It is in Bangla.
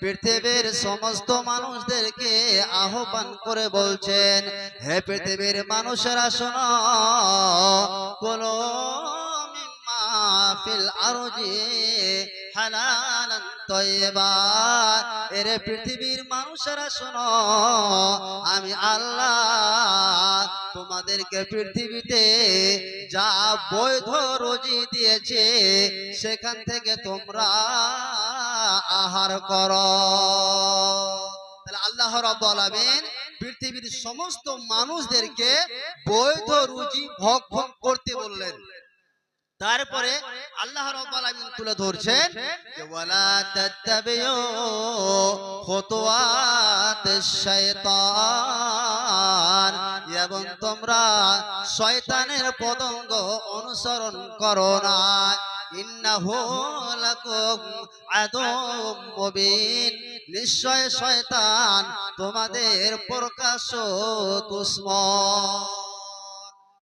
পৃথিবীর সমস্ত মানুষদেরকে আহ্বান করে বলছেন, হে পৃথিবীর মানুষেরা শোনো তয়্যিবা এরে পৃথিবীর মানুষেরা শোনো, আমি আল্লাহ তোমাদেরকে পৃথিবীতে যা বৈধ রুজি দিয়েছে, সেখান থেকে তোমরা আহার কর। তাহলে আল্লাহ আলামিন পৃথিবীর সমস্ত মানুষদেরকে বৈধ রুজি ভক্ষণ করতে বললেন। তারপরে আল্লাহ রাব্বুল তুলে ধরছেন যে, ওয়ালা তাত্তাবিউ তোমরা শয়তানের পদঙ্গ অনুসরণ করো না। নিশ্চয় শয়তান তোমাদের প্রকাশ দুশ্মন।